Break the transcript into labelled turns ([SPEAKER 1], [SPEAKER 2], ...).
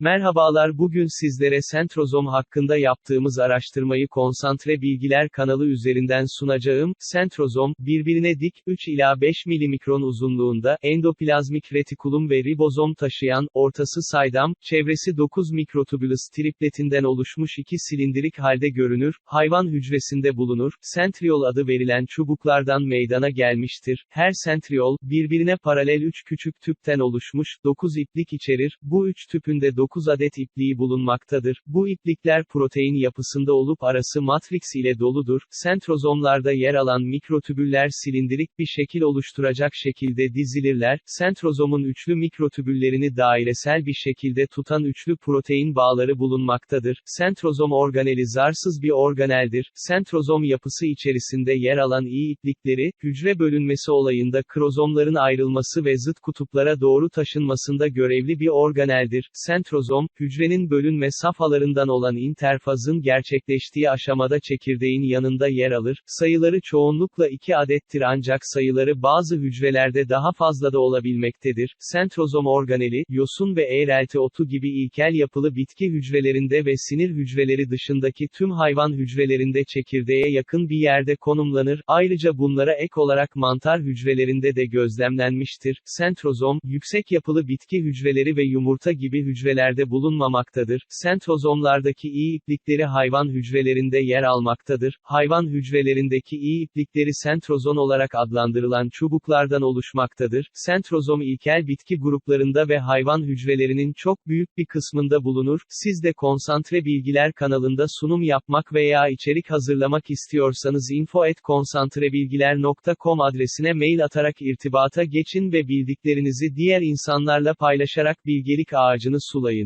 [SPEAKER 1] Merhabalar bugün sizlere sentrozom hakkında yaptığımız araştırmayı Konsantre Bilgiler kanalı üzerinden sunacağım. Sentrozom, birbirine dik, 3 ila 5 milimikron uzunluğunda, endoplazmik retikulum ve ribozom taşıyan, ortası saydam, çevresi 9 mikrotubulus tripletinden oluşmuş iki silindirik halde görünür, hayvan hücresinde bulunur, sentriol adı verilen çubuklardan meydana gelmiştir. Her sentriol, birbirine paralel 3 küçük tüpten oluşmuş, 9 iplik içerir, bu 3 tüpünde 9 adet ipliği bulunmaktadır. Bu iplikler protein yapısında olup arası matrix ile doludur. Sentrozomlarda yer alan mikrotübüller silindirik bir şekil oluşturacak şekilde dizilirler. Sentrozomun üçlü mikrotübüllerini dairesel bir şekilde tutan üçlü protein bağları bulunmaktadır. Sentrozom organeli zarsız bir organeldir. Sentrozom yapısı içerisinde yer alan iyi iplikleri, hücre bölünmesi olayında krozomların ayrılması ve zıt kutuplara doğru taşınmasında görevli bir organeldir. Sentrozom, hücrenin bölünme safhalarından olan interfazın gerçekleştiği aşamada çekirdeğin yanında yer alır. Sayıları çoğunlukla 2 adettir ancak sayıları bazı hücrelerde daha fazla da olabilmektedir. Sentrozom organeli, yosun ve eğrelti otu gibi ilkel yapılı bitki hücrelerinde ve sinir hücreleri dışındaki tüm hayvan hücrelerinde çekirdeğe yakın bir yerde konumlanır. Ayrıca bunlara ek olarak mantar hücrelerinde de gözlemlenmiştir. Sentrozom, yüksek yapılı bitki hücreleri ve yumurta gibi hücrelerde bulunmamaktadır. Sentrozomlardaki iyi iplikleri hayvan hücrelerinde yer almaktadır. Hayvan hücrelerindeki iyi iplikleri sentrozon olarak adlandırılan çubuklardan oluşmaktadır. Sentrozom ilkel bitki gruplarında ve hayvan hücrelerinin çok büyük bir kısmında bulunur. Siz de Konsantre Bilgiler kanalında sunum yapmak veya içerik hazırlamak istiyorsanız info@konsantrebilgiler.com adresine mail atarak irtibata geçin ve bildiklerinizi diğer insanlarla paylaşarak bilgelik ağacını sulayın.